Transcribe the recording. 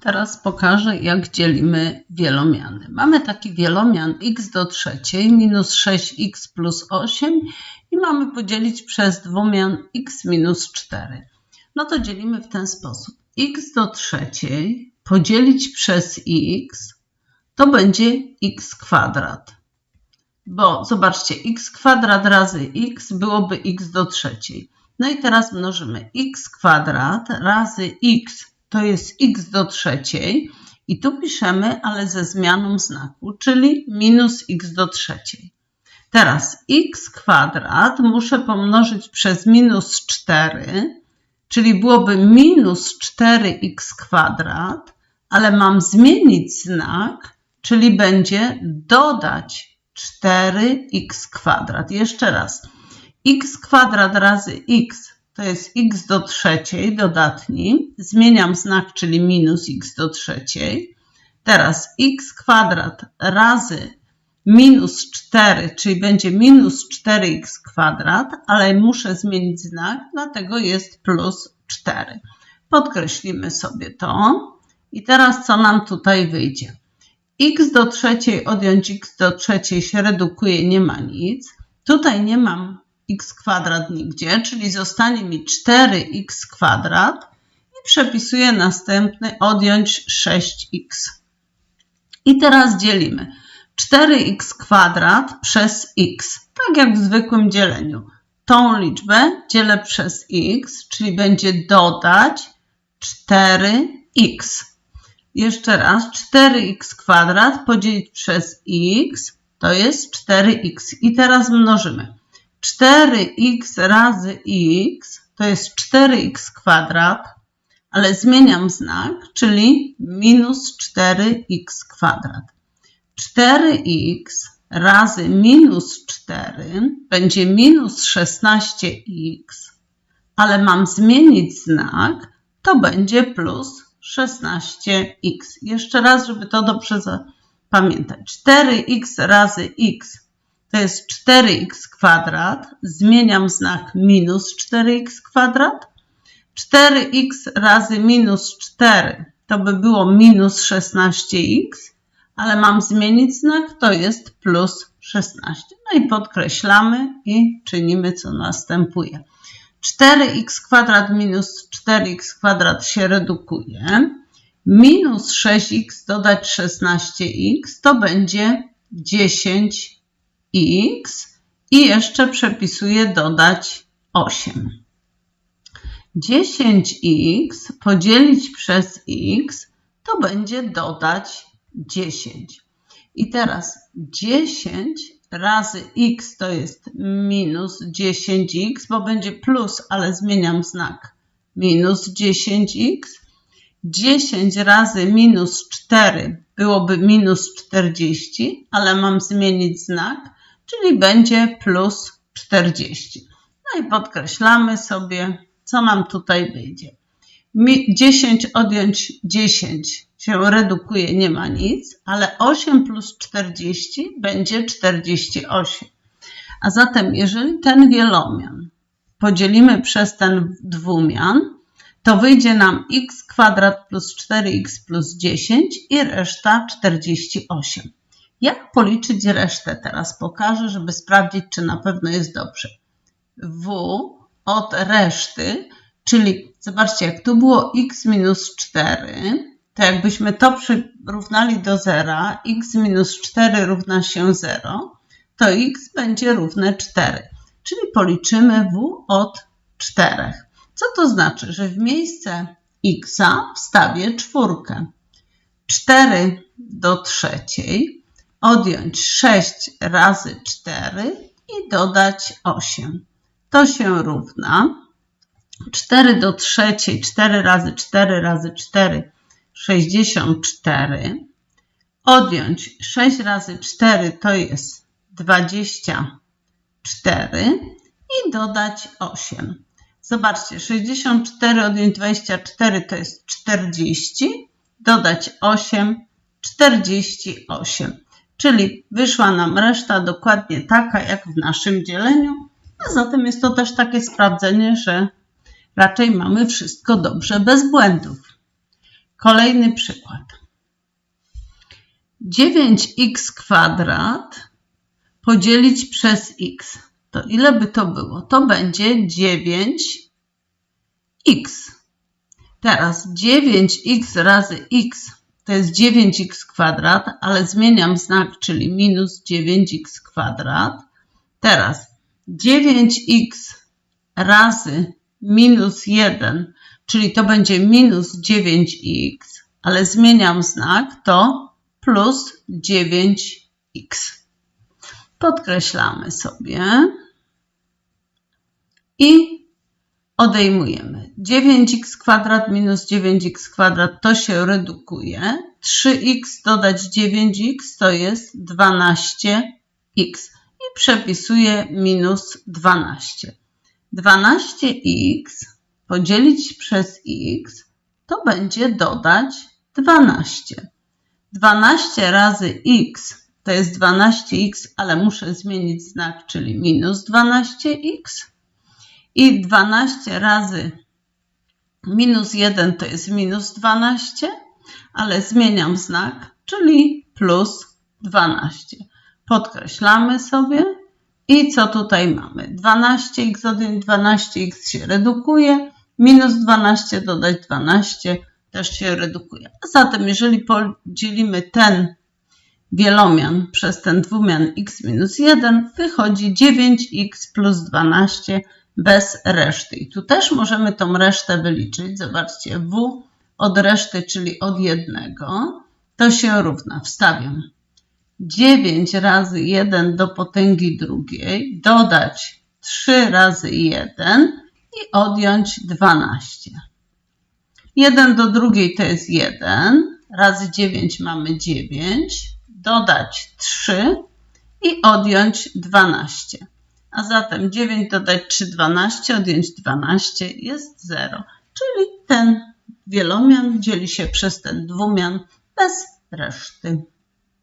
Teraz pokażę, jak dzielimy wielomiany. Mamy taki wielomian x do trzeciej minus 6x plus 8 i mamy podzielić przez dwumian x minus 4. No to dzielimy w ten sposób. x do trzeciej podzielić przez x to będzie x kwadrat. Bo zobaczcie, x kwadrat razy x byłoby x do trzeciej. No i teraz mnożymy x kwadrat razy x to jest x do trzeciej i tu piszemy, ale ze zmianą znaku, czyli minus x do trzeciej. Teraz x kwadrat muszę pomnożyć przez minus 4, czyli byłoby minus 4x kwadrat, ale mam zmienić znak, czyli będzie dodać 4x kwadrat. Jeszcze raz. x kwadrat razy x to jest x do trzeciej dodatni. Zmieniam znak, czyli minus x do trzeciej. Teraz x kwadrat razy minus 4, czyli będzie minus 4x kwadrat, ale muszę zmienić znak, dlatego jest plus 4. Podkreślimy sobie to. I teraz co nam tutaj wyjdzie? x do trzeciej odjąć x do trzeciej się redukuje, nie ma nic. Tutaj nie mam x kwadrat nigdzie, czyli zostanie mi 4x kwadrat i przepisuję następny odjąć 6x. I teraz dzielimy 4x kwadrat przez x, tak jak w zwykłym dzieleniu. Tą liczbę dzielę przez x, czyli będzie dodać 4x. Jeszcze raz 4x kwadrat podzielić przez x to jest 4x. I teraz mnożymy. 4x razy x to jest 4x kwadrat, ale zmieniam znak, czyli minus 4x kwadrat. 4x razy minus 4 będzie minus 16x, ale mam zmienić znak, to będzie plus 16x. Jeszcze raz, żeby to dobrze zapamiętać. 4x razy x to jest 4x kwadrat. Zmieniam znak minus 4x kwadrat. 4x razy minus 4 to by było minus 16x, ale mam zmienić znak, to jest plus 16. No i podkreślamy i czynimy, co następuje. 4x kwadrat minus 4x kwadrat się redukuje. Minus 6x dodać 16x to będzie 10 x i jeszcze przepisuję dodać 8. 10x podzielić przez x to będzie dodać 10. I teraz 10 razy x to jest minus 10x, bo będzie plus, ale zmieniam znak. Minus 10x. 10 razy minus 4 byłoby minus 40, ale mam zmienić znak czyli będzie plus 40. No i podkreślamy sobie, co nam tutaj wyjdzie. 10 odjąć 10 się redukuje, nie ma nic, ale 8 plus 40 będzie 48. A zatem, jeżeli ten wielomian podzielimy przez ten dwumian, to wyjdzie nam x kwadrat plus 4x plus 10 i reszta 48. Jak policzyć resztę teraz pokażę, żeby sprawdzić, czy na pewno jest dobrze. W od reszty, czyli zobaczcie, jak tu było x minus 4, to jakbyśmy to przyrównali do zera, x minus 4 równa się 0, to x będzie równe 4. Czyli policzymy w od 4. Co to znaczy? Że w miejsce x wstawię czwórkę. 4 do trzeciej odjąć 6 razy 4 i dodać 8. To się równa 4 do trzeciej, 4 razy 4 razy 4, 64. Odjąć 6 razy 4 to jest 24 i dodać 8. Zobaczcie, 64 odjąć 24 to jest 40, dodać 8, 48 czyli wyszła nam reszta dokładnie taka jak w naszym dzieleniu, a zatem jest to też takie sprawdzenie, że raczej mamy wszystko dobrze bez błędów. Kolejny przykład. 9x kwadrat podzielić przez x. To ile by to było? To będzie 9x. Teraz 9x razy x to jest 9x kwadrat, ale zmieniam znak, czyli minus 9x kwadrat. Teraz 9x razy minus 1, czyli to będzie minus 9x, ale zmieniam znak, to plus 9x. Podkreślamy sobie i odejmujemy. 9x kwadrat minus 9x kwadrat to się redukuje. 3x dodać 9x to jest 12x i przepisuję minus 12. 12x podzielić przez x to będzie dodać 12. 12 razy x to jest 12x, ale muszę zmienić znak, czyli minus 12x. I 12 razy minus 1 to jest minus 12, ale zmieniam znak, czyli plus 12. Podkreślamy sobie i co tutaj mamy? 12x odjąć 12x się redukuje, minus 12 dodać 12 też się redukuje. A zatem jeżeli podzielimy ten wielomian przez ten dwumian x minus 1, wychodzi 9x plus 12 bez reszty. I tu też możemy tą resztę wyliczyć. Zobaczcie, w od reszty, czyli od jednego, to się równa. Wstawiam 9 razy 1 do potęgi drugiej, dodać 3 razy 1 i odjąć 12. 1 do drugiej to jest 1, razy 9 mamy 9, dodać 3 i odjąć 12. A zatem 9 dodać 3, 12, odjąć 12 jest 0. Czyli ten wielomian dzieli się przez ten dwumian bez reszty.